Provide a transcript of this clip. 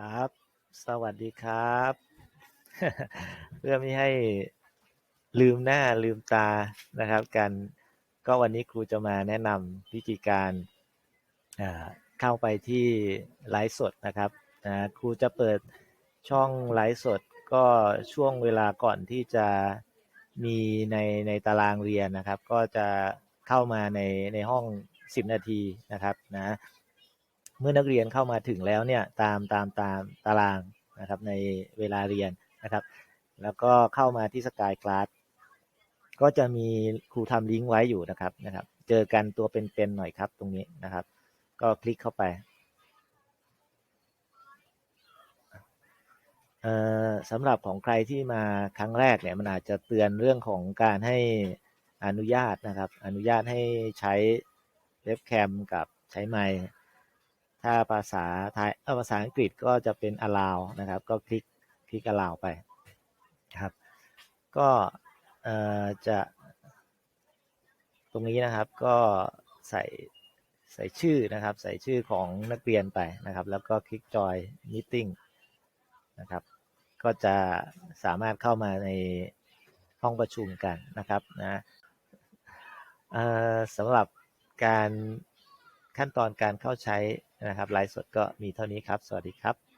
ครับ สวัสดีครับ เพื่อไม่ให้ลืมหน้าลืมตานะครับกันก็วันนี้ครูจะมาแนะนำวิธีการเข้าไปที่ไลฟ์สดนะครับนะครูจะเปิดช่องไลฟ์สดก็ช่วงเวลาก่อนที่จะมีในในตารางเรียนนะครับ ก็จะเข้ามาในในห้อง 10 นาทีนะครับนะ เมื่อนักเรียนเข้ามาถึงแล้วเนี่ยตามตามตามตารางนะครับในเวลาเรียนนะครับ แล้วก็เข้ามาที่สกายคลาสก็จะมีครูทำลิงก์ไว้อยู่นะครับนะครับ เจอกันตัวเป็นๆหน่อยครับตรงนี้นะครับ ก็คลิกเข้าไปเอ่อสำหรับของใครที่มาครั้งแรกเนี่ยมันอาจจะเตือนเรื่องของการให้อนุญาตนะครับ อนุญาตให้ใช้เว็บแคมกับใช้ไมค์ ถ้าภาษาไทยเออภาษาอังกฤษก็จะเป็น allow นะครับ ก็คลิกคลิก allow ไปครับ ก็จะตรงนี้นะครับก็ใส่ใส่ชื่อนะครับ ใส่ชื่อของนักเรียนไปนะครับ แล้วก็คลิก join meeting นะครับ ก็จะสามารถเข้ามาในห้องประชุมกันนะครับนะสำหรับการ ขั้นตอนการเข้าใช้นะครับไลฟ์สดก็มีเท่านี้ครับ สวัสดีครับ